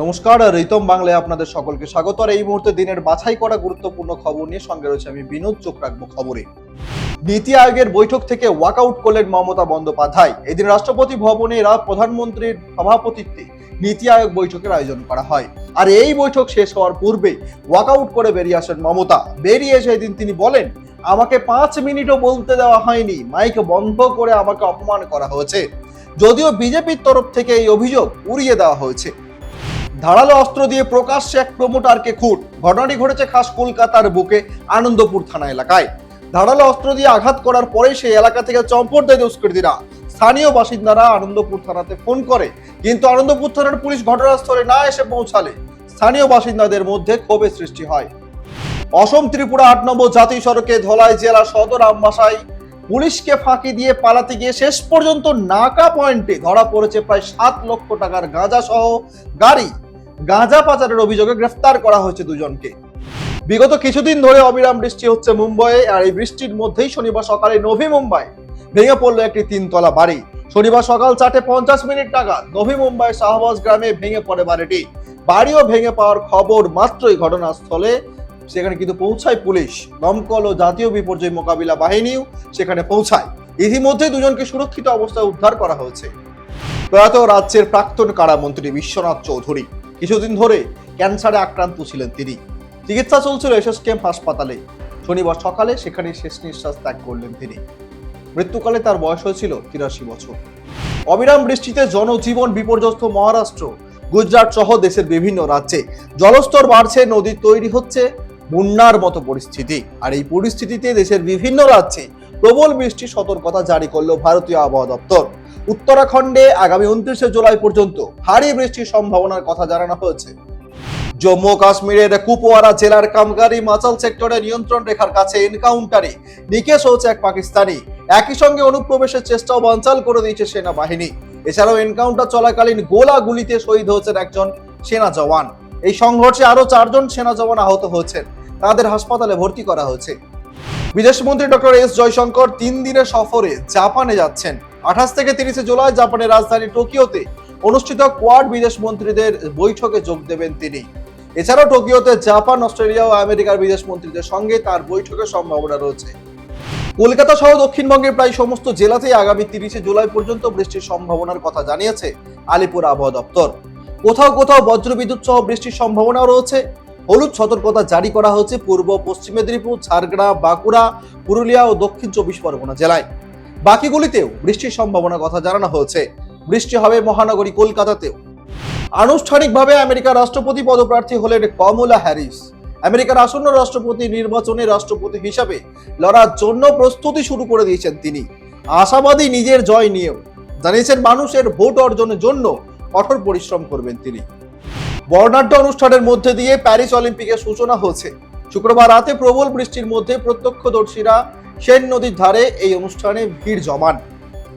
নমস্কার, রিতম বাংলায় আপনাদের সকলকে স্বাগত। আর এই মুহূর্তে দিনের বাছাই করা গুরুত্বপূর্ণ খবর নিয়ে সঙ্গে রয়েছে আমি বিনোদ, চোখ রাখব খবরে। নীতি আয়োগের বৈঠক থেকে ওয়াকআউট করলেন মমতা বন্দ্যোপাধ্যায়। এদিন রাষ্ট্রপতি ভবনে প্রধানমন্ত্রীর সভাপতিত্বে নীতি আয়োগ বৈঠকের আয়োজন করা হয়। আর এই বৈঠক শেষ হওয়ার পূর্বে ওয়াকআউট করে বেরিয়ে আসেন মমতা। বেরিয়ে এসে এদিন তিনি বলেন, আমাকে পাঁচ মিনিটও বলতে দেওয়া হয়নি। মাইক বন্ধ করে আমাকে অপমান করা হয়েছে। যদিও বিজেপির তরফ থেকে এই অভিযোগ উড়িয়ে দেওয়া হয়েছে। ধারালো অস্ত্র দিয়ে প্রকাশ্যে এক প্রোমোটারকে খুন। ঘটনাটি ঘটেছে খাস কলকাতার বুকে, আনন্দপুর থানা এলাকায়। ধারালো অস্ত্র দিয়ে আঘাত করার পরে সেই এলাকা থেকে চম্পট দেয় দুষ্কৃতীরা। স্থানীয় বাসিন্দারা আনন্দপুর থানাতে ফোন করে, কিন্তু আনন্দপুর থানার পুলিশ ঘটনাস্থলে না এসে পৌঁছালে স্থানীয় বাসিন্দাদের মধ্যে ক্ষোভের সৃষ্টি হয়। অসম ত্রিপুরা আট নম্বর জাতীয় সড়কে ধলাই জেলা সদর আমবাসায় পুলিশকে ফাঁকি দিয়ে পালাতে গিয়ে শেষ পর্যন্ত নাকা পয়েন্টে ধরা পড়েছে প্রায় সাত লক্ষ টাকার গাঁজা সহ গাড়ি। গাঁজা পাচারের অভিযোগে গ্রেফতার করা হয়েছে দুজনকে। বিগত কিছুদিন ধরে অবিরাম বৃষ্টি হচ্ছে মুম্বাইয়ে, আর এই বৃষ্টির মধ্যেই শনিবার সকালে নভি মুম্বাই ভেঙে পড়ল একটি তিনতলা বাড়ি। শনিবার সকাল চারটে পঞ্চাশ মিনিট নাগাদ নভি মুম্বাই শাহবাজ গ্রামে ভেঙে পড়ে বাড়িটি। বাড়িও ভেঙে পাওয়ার খবর মাত্রই ঘটনাস্থলে, সেখানে কিন্তু পৌঁছায় পুলিশ। দমকল ও জাতীয় বিপর্যয় মোকাবিলা বাহিনীও সেখানে পৌঁছায়। ইতিমধ্যে দুজনকে সুরক্ষিত অবস্থায় উদ্ধার করা হয়েছে। প্রয়াত রাজ্যের প্রাক্তন কারামন্ত্রী বিশ্বনাথ চৌধুরী। কিছুদিন ধরে ক্যান্সারে আক্রান্ত ছিলেন তিনি। চিকিৎসা চলছিল এসএসকেএম হাসপাতালে। শনিবার সকালে সেখানে শেষ নিঃশ্বাস ত্যাগ করলেন তিনি। মৃত্যুকালে তার বয়স হয়েছিল তিরাশি বছর। অবিরাম বৃষ্টিতে জনজীবন বিপর্যস্ত মহারাষ্ট্র, গুজরাট সহ দেশের বিভিন্ন রাজ্যে। জলস্তর বাড়ছে, নদী তৈরি হচ্ছে, বন্যার মতো পরিস্থিতি। আর এই পরিস্থিতিতে দেশের বিভিন্ন রাজ্যে প্রবল বৃষ্টির সতর্কতা জারি করল ভারতীয় আবহাওয়া দপ্তর। উত্তরাখণ্ডে আগামী উনত্রিশে জুলাই পর্যন্ত ভারী বৃষ্টির সম্ভাবনার কথা জানানো হয়েছে। জম্মু কাশ্মীরের কুপওয়ারা জেলার কামগারি মাচাল সেক্টরে নিয়ন্ত্রণ রেখার কাছে এনকাউন্টারে নিকেশ হয়েছে এক পাকিস্তানি। একই সঙ্গে অনুপ্রবেশের চেষ্টাও বানচাল করে দিয়েছে সেনাবাহিনী। এছাড়াও এনকাউন্টার চলাকালীন গোলা গুলিতে শহীদ হয়েছেন একজন সেনা জওয়ান। এই সংঘর্ষে আরও চারজন সেনা জওয়ান আহত হয়েছেন। তাদের হাসপাতালে ভর্তি করা হয়েছে। বিদেশমন্ত্রী ডক্টর এস জয়শঙ্কর তিন দিনের সফরে জাপানে যাচ্ছেন। আঠাশ থেকে তিরিশে জুলাই জাপানের রাজধানী টোকিওতে অনুষ্ঠিত কোয়াড বিদেশ মন্ত্রীদের বৈঠকে যোগ দেবেন তিনি। এছাড়াও টোকিওতে জাপান, অস্ট্রেলিয়া ও আমেরিকার বিদেশ মন্ত্রীদের সঙ্গে তার বৈঠকের সম্ভাবনা রয়েছে। কলকাতা সহ দক্ষিণবঙ্গের প্রায় সমস্ত জেলাতেই আগামী তিরিশে জুলাই পর্যন্ত বৃষ্টির সম্ভাবনার কথা জানিয়েছে আলিপুর আবহাওয়া দপ্তর। কোথাও কোথাও বজ্রবিদ্যুৎ সহ বৃষ্টির সম্ভাবনাও রয়েছে। হলুদ সতর্কতা জারি করা হয়েছে পূর্ব, পশ্চিম মেদিনীপুর, ঝাড়গ্রাম, বাঁকুড়া, পুরুলিয়া ও দক্ষিণ চব্বিশ পরগনা জেলায়। বাকিগুলিতেও বৃষ্টির সম্ভাবনার কথা জানানো হয়েছে। বৃষ্টি হবে মহানগরী কলকাতাতেও। আনুষ্ঠানিকভাবে আমেরিকার রাষ্ট্রপতি পদপ্রার্থী হলেন কমলা হ্যারিস। আমেরিকার আসন্ন রাষ্ট্রপতি নির্বাচনে রাষ্ট্রপতি হিসাবে লড়ার জন্য প্রস্তুতি শুরু করে দিয়েছেন তিনি। আশাবাদী নিজের জয় নিয়েও। জানিয়েছেন, মানুষের ভোট অর্জনের জন্য কঠোর পরিশ্রম করবেন তিনি। বর্ণাঢ্য অনুষ্ঠানের মধ্যে দিয়ে প্যারিস অলিম্পিকের সূচনা হয়েছে। শুক্রবার রাতে প্রবল বৃষ্টির মধ্যে প্রত্যক্ষদর্শীরা সেন নদীর ধারে এই অনুষ্ঠানে ভিড় জমান।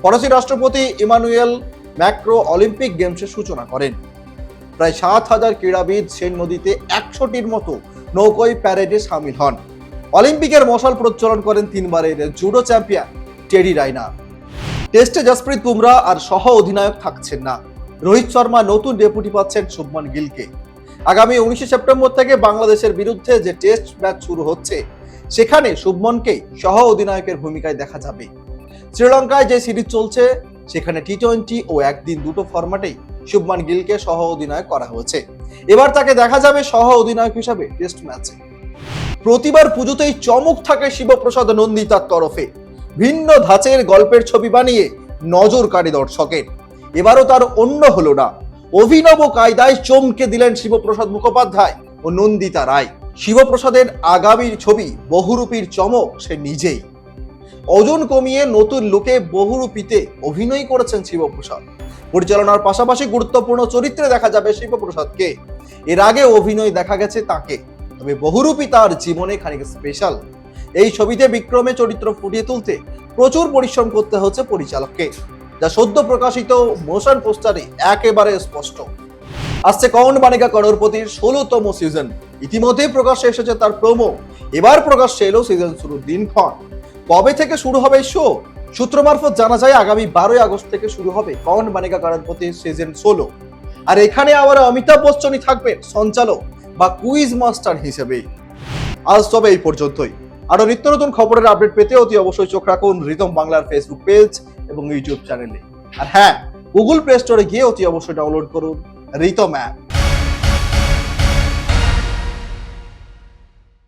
ফরাসি রাষ্ট্রপতি ইমানুয়েল ম্যাক্রো অলিম্পিক গেমসের সূচনা করেন। প্রায় সাত হাজার ক্রীড়াবিদ সেন নদীতে একশোটির মতো নৌকোয় প্যারেডে সামিল হন। অলিম্পিকের মশাল প্রজ্বলন করেন তিনবারের জুডো চ্যাম্পিয়ন টেরি রাইনা। টেস্টে জসপ্রীত বুমরা আর সহ অধিনায়ক থাকছেন না। রোহিত শর্মা নতুন ডেপুটি পাচ্ছেন শুভমান গিলকে। আগামী উনিশে সেপ্টেম্বর থেকে বাংলাদেশের বিরুদ্ধে যে টেস্ট ম্যাচ শুরু হচ্ছে, সেখানে শুভমনকেই সহ অধিনায়কের ভূমিকায় দেখা যাবে। শ্রীলঙ্কায় যে সিরিজ চলছে, সেখানে টি টোয়েন্টি ও একদিন দুটো ফরম্যাটেই শুভমান গিলকে সহ অধিনায়ক করা হয়েছে। এবার তাকে দেখা যাবে সহ অধিনায়ক হিসাবে টেস্ট ম্যাচে। প্রতিবার পুজোতেই চমক থাকে শিবপ্রসাদ নন্দিতার তরফে। ভিন্ন ধাঁচের গল্পের ছবি বানিয়ে নজর কাড়ে দর্শকের। এবারও তার অন্য হলো না। অভিনব কায়দায় চমকে দিলেন শিবপ্রসাদ মুখোপাধ্যায় ও নন্দিতা রায়। শিবপ্রসাদের আগামীর ছবি বহুরূপীর চমক সে নিজেই। ওজন কমিয়ে নতুন লোকে বহুরূপীতে অভিনয় করেছেন শিবপ্রসাদ। পরিচালনার পাশাপাশি গুরুত্বপূর্ণ চরিত্রে দেখা যাবে শিবপ্রসাদকে। এর আগে অভিনয় দেখা গেছে তাকে, তবে বহুরূপী তার জীবনে খানিক স্পেশাল এই ছবিতে বিক্রমে চরিত্র ফুটিয়ে তুলতে প্রচুর পরিশ্রম করতে হচ্ছে পরিচালককে। যা সদ্য প্রকাশিত মোশন পোস্টারে একেবারে স্পষ্ট। আসছে কৌন বানিকা করোরপতির ষোলোতম সিজন ইতিমধ্যে প্রকাশ্যে এসেছে তার প্রোমো এবার প্রকাশ্যে এলো সিজন শুরুর দিনক্ষণ। কবে থেকে শুরু হবে শো সূত্র মারফত জানা যায়, আগামী বারোই আগস্ট থেকে শুরু হবে কৌন বানিকা করোরপতি সিজন ষোলো। আর এখানে আবার অমিতাভ বচ্চনই থাকবেন সঞ্চালক বা কুইজ মাস্টার হিসেবে। আজ তবে এই পর্যন্তই। আরও নিত্য নতুন খবরের আপডেট পেতে অতি অবশ্যই চোখ রাখুন রিতম বাংলার ফেসবুক পেজ এবং ইউটিউব চ্যানেলে আর হ্যাঁ গুগল প্লে স্টোরে গিয়ে অতি অবশ্যই ডাউনলোড করুন রিতম অ্যাপ